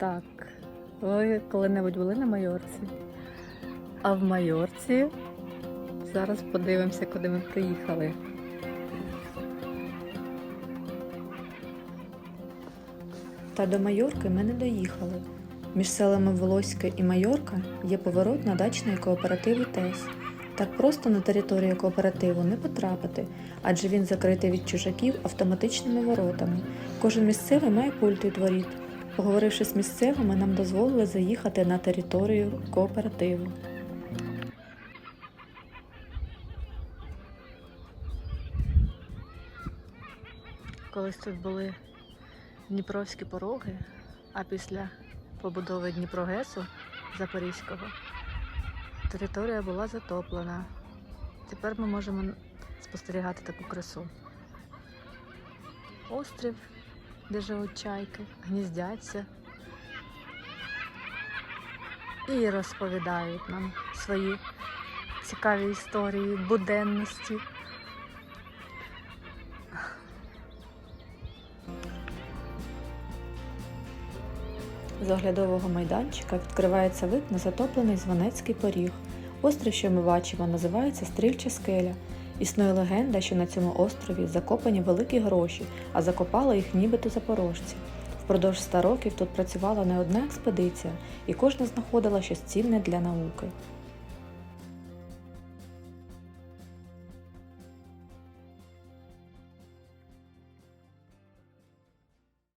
Так, ви коли-небудь були на Майорці? А в Майорці зараз подивимося, куди ми приїхали. Та до Майорки ми не доїхали. Між селами Волоське і Майорка є поворот на дачний кооперативу ТЕС. Так просто на територію кооперативу не потрапити, адже він закритий від чужаків автоматичними воротами. Кожен місцевий має пульт від воріт. Поговоривши з місцевими, нам дозволили заїхати на територію кооперативу. Колись тут були Дніпровські пороги, а після побудови Дніпрогесу Запорізького територія була затоплена. Тепер ми можемо спостерігати таку красу. Острів, де живуть чайки, гніздяться і розповідають нам свої цікаві історії буденності. З оглядового майданчика відкривається вид на затоплений Звонецький поріг. Острів, що ми бачимо, називається Стрільча скеля. Існує легенда, що на цьому острові закопані великі гроші, а закопали їх нібито запорожці. Впродовж ста років тут працювала не одна експедиція, і кожна знаходила щось цінне для науки.